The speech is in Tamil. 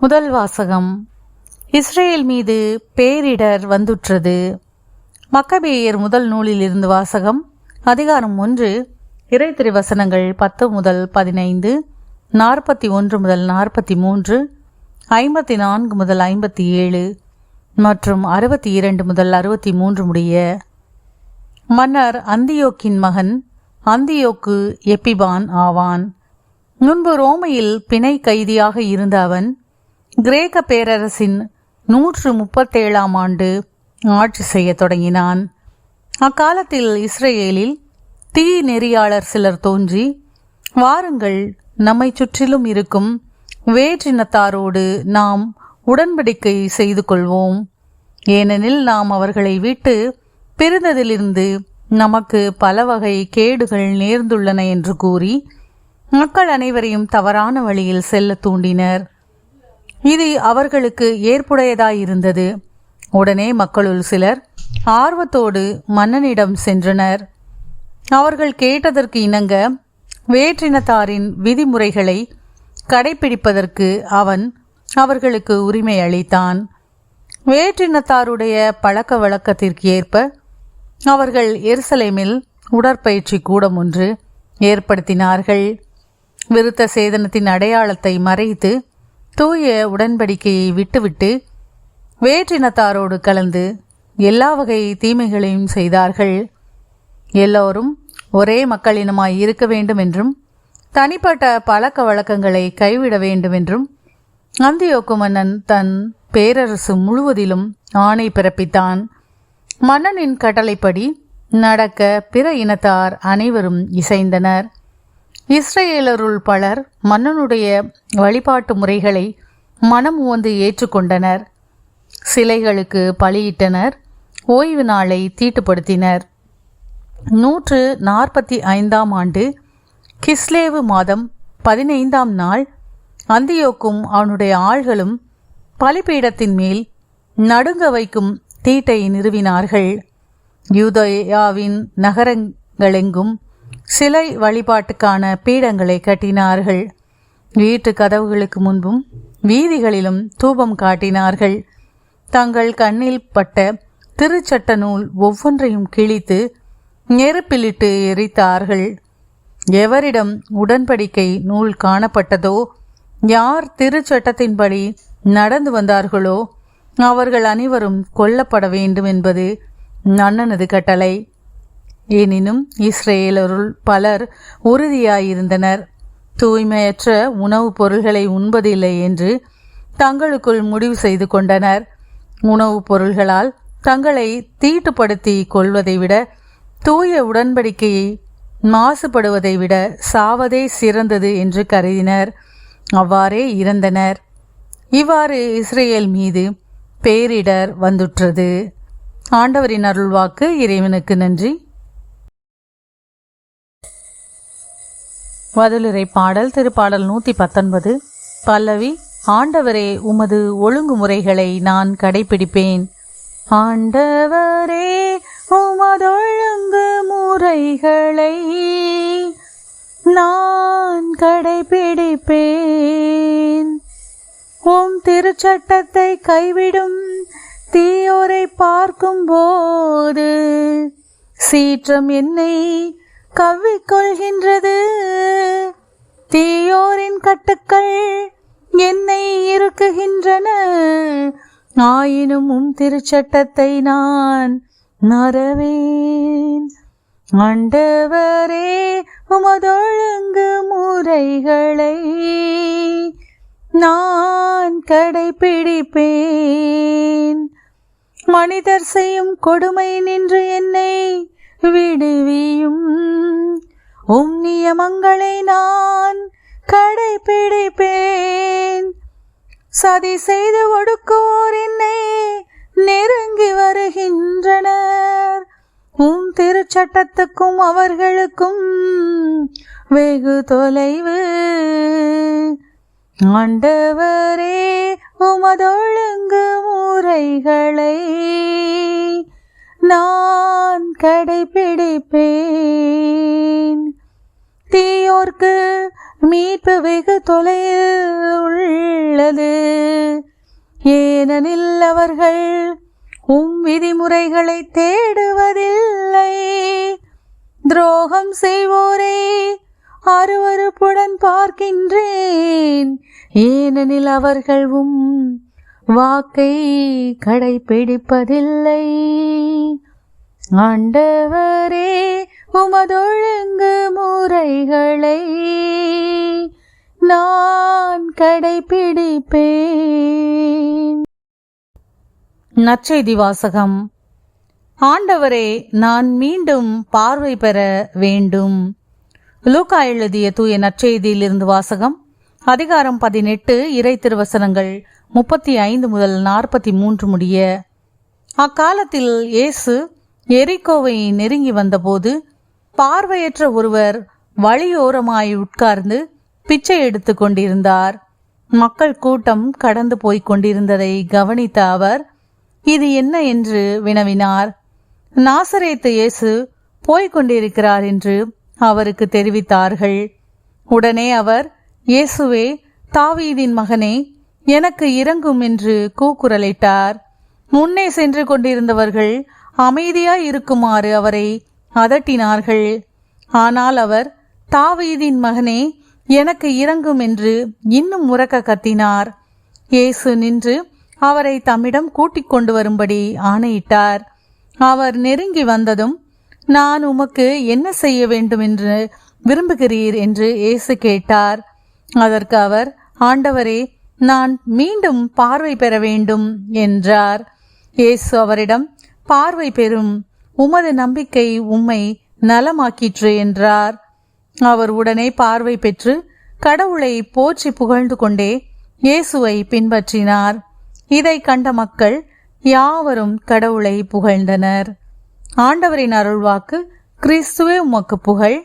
முதல் வாசகம். இஸ்ரேல் மீது பேரிடர் வந்துற்றது. மக்கபேயர் முதல் நூலில் இருந்து வாசகம். அதிகாரம் ஒன்று. இறை வசனங்கள் பத்து முதல் பதினைந்து நாற்பத்தி ஒன்று முதல் நாற்பத்தி மூன்று ஐம்பத்தி நான்கு முதல் ஐம்பத்தி ஏழு மற்றும் அறுபத்தி இரண்டு முதல் அறுபத்தி மூன்று முடிய. மன்னர் அந்தியோக்கின் மகன் அந்தியோக்கு எப்பிபான் ஆவான். முன்பு ரோமையில் பிணை கைதியாக இருந்த அவன் கிரேக்க பேரரசின் நூற்று முப்பத்தேழாம் ஆண்டு ஆட்சி செய்ய தொடங்கினான். அக்காலத்தில் இஸ்ரேலில் தீ நெறியாளர் சிலர் தோன்றி வாருங்கள் நம்மை சுற்றிலும் இருக்கும் வேற்றினத்தாரோடு நாம் உடன்படிக்கை செய்து கொள்வோம். ஏனெனில் நாம் அவர்களை விட்டு பிரிந்ததிலிருந்து நமக்கு பல வகை கேடுகள் நேர்ந்துள்ளன என்று கூறி மக்கள் அனைவரையும் தவறான வழியில் செல்ல தூண்டினர். இது அவர்களுக்கு ஏற்புடையதாயிருந்தது. உடனே மக்களுள் சிலர் ஆர்வத்தோடு மன்னனிடம் சென்றனர். அவர்கள் கேட்டதற்கு இணங்க வேற்றினத்தாரின் விதிமுறைகளை கடைபிடிப்பதற்கு அவன் அவர்களுக்கு உரிமை அளித்தான். வேற்றினத்தாருடைய பழக்க வழக்கத்திற்கு ஏற்ப அவர்கள் எருசலேமில் உடற்பயிற்சி கூடம் ஒன்று ஏற்படுத்தினார்கள். விருத்த சேதனத்தின் அடையாளத்தை மறைத்து தூய உடன்படிக்கையை விட்டுவிட்டு வேற்றினத்தாரோடு கலந்து எல்லா வகை தீமைகளையும் செய்தார்கள். எல்லோரும் ஒரே மக்களினமாய் இருக்க வேண்டும் என்றும் தனிப்பட்ட பழக்க வழக்கங்களை கைவிட வேண்டும் என்றும் அந்தியோக்கு மன்னன் தன் பேரரசு முழுவதிலும் ஆணை பிறப்பித்தான். மன்னனின் கட்டளைப்படி நடக்க பிற இனத்தார் அனைவரும் இசைந்தனர். இஸ்ரேலருள் பலர் மன்னனுடைய வழிபாட்டு முறைகளை மனம் உவந்து ஏற்றுக்கொண்டனர். சிலைகளுக்கு பலியிட்டனர். ஓய்வு நாளை தீட்டுப்படுத்தினர். நூற்று நாற்பத்தி ஐந்தாம் ஆண்டு கிஸ்லேவு மாதம் பதினைந்தாம் நாள் அந்தியோக்கும் அவனுடைய ஆள்களும் பலிபீடத்தின் மேல் நடுங்க வைக்கும் தீட்டை நிறுவினார்கள். யூதயாவின் நகரங்களெங்கும் சிலை வழிபாட்டுக்கான பீடங்களை கட்டினார்கள். வீட்டு கதவுகளுக்கு முன்பும் வீதிகளிலும் தூபம் காட்டினார்கள். தங்கள் கண்ணில் பட்ட திருச்சட்ட நூல் ஒவ்வொன்றையும் கிழித்து நெருப்பிலிட்டு எரித்தார்கள். எவரிடம் உடன்படிக்கை நூல் காணப்பட்டதோ யார் திருச்சட்டத்தின்படி நடந்து வந்தார்களோ அவர்கள் அனைவரும் கொல்லப்பட வேண்டும் என்பது நன்னனது கட்டளை. எனினும் இஸ்ரேலருள் பலர் உறுதியாயிருந்தனர். தூய்மையற்ற உணவுப் பொருள்களை உண்பதில்லை என்று தங்களுக்குள் முடிவு செய்து கொண்டனர். உணவுப் பொருள்களால் தங்களை தீட்டுப்படுத்தி கொள்வதை விட தூய உடன்படிக்கையை மாசுபடுவதை விட சாவதே சிறந்தது என்று கருதினர். அவ்வாறே இறந்தனர். இவ்வாறு இஸ்ரேல் மீது பேரிடர் வந்துற்றது. ஆண்டவரின் அருள்வாக்கு இறைவனுக்கு நன்றி. வதுலுரை பாடல் திருப்பாடல் நூற்றி பத்தொன்பது பல்லவி ஆண்டவரே உமது ஒழுங்குமுறைகளை நான் கடைபிடிப்பேன். ஆண்டவரே உமதொழுங்கு முறைகளை நான் கடைபிடிப்பேன். உம் திருச்சட்டத்தை கைவிடும் தீயோரை பார்க்கும்போது சீற்றம் என்னை கவ்விக்கொள்கின்றது தீயோரின் கட்டுக்கள் என்னை இருக்குகின்றன ஆயினும் உம் திருச்சட்டத்தை நான் மறவேன் ஆண்டவரே உமதொழுங்கு முறைகளை நான் கடைபிடிப்பேன். மனிதர் செய்யும் கொடுமை நின்று என்னை விடுவியும். உம் நியமங்களை நான் கடைபிடிப்பேன். சதி செய்து ஒடுக்குவோர் என்னை நெருங்கி வருகின்றனர். உம் திருச்சட்டத்துக்கும் அவர்களுக்கும் வெகு தொலைவு. ஆண்டவரே உமதொழுங்கு முறைகளை நான் கடைபிடிப்பேன் தீயோர்க்கு மீட்பு வெகு தொலையில் உள்ளது ஏனெனில் அவர்கள் உம் விதிமுறைகளை தேடுவதில்லை. துரோகம் செய்வோரே அருவருப்புடன் பார்க்கின்றேன். ஏனெனில் அவர்கள் உம் வாக்கை கடைபிடிப்பதில்லை ஆண்டவரே உமதொழுங்கு முறைகளை நான் கடைபிடிப்பேன் நற்செய்தி வாசகம். ஆண்டவரே நான் மீண்டும் பார்வை பெற வேண்டும். லூக்கா எழுதிய தூய நற்செய்தியிலிருந்து வாசகம் அதிகாரம் பதினெட்டு இறை திருவசனங்கள் முப்பத்தி ஐந்து முதல் நாற்பத்தி மூன்று முடிய அக்காலத்தில் இயேசு எரிகோவை நெருங்கி வந்தபோது பார்வையற்ற ஒருவர் வழியோரமாய் உட்கார்ந்து பிச்சை எடுத்து கொண்டிருந்தார். மக்கள் கூட்டம் கடந்து போய்க் கொண்டிருந்ததை கவனித்த அவர் இது என்ன? என்று வினவினார். நாசரேத்து இயேசு போய்க் கொண்டிருக்கிறார் என்று அவருக்கு தெரிவித்தார்கள். உடனே அவர் இயேசுவே தாவீதின் மகனே எனக்கு இறங்கும் என்று கூக்குரலிட்டார். முன்னே சென்று கொண்டிருந்தவர்கள் அமைதியாய் இருக்குமாறு அவரை அதட்டினார்கள். ஆனால் அவர் தாவீதின் மகனே எனக்கு இறங்கும் என்று இன்னும் உறக்க கத்தினார். இயேசு நின்று அவரை தம்மிடம் கூட்டிக் கொண்டு வரும்படி ஆணையிட்டார். அவர் நெருங்கி வந்ததும் நான் உமக்கு என்ன செய்ய வேண்டும் என்று விரும்புகிறீர் என்று இயேசு கேட்டார். அதற்கு அவர் ஆண்டவரே நான் மீண்டும் பார்வை பெற வேண்டும் என்றார். இயேசு அவரிடம் பார்வை பெறும். உமது நம்பிக்கை உம்மை நலமாக்கிற்று என்றார். அவர் உடனே பார்வை பெற்று கடவுளை போற்றி புகழ்ந்து கொண்டே இயேசுவை பின்பற்றினார். இதை கண்ட மக்கள் யாவரும் கடவுளை புகழ்ந்தனர். ஆண்டவரின் அருள்வாக்கு கிறிஸ்துவே உமக்கு புகழ்.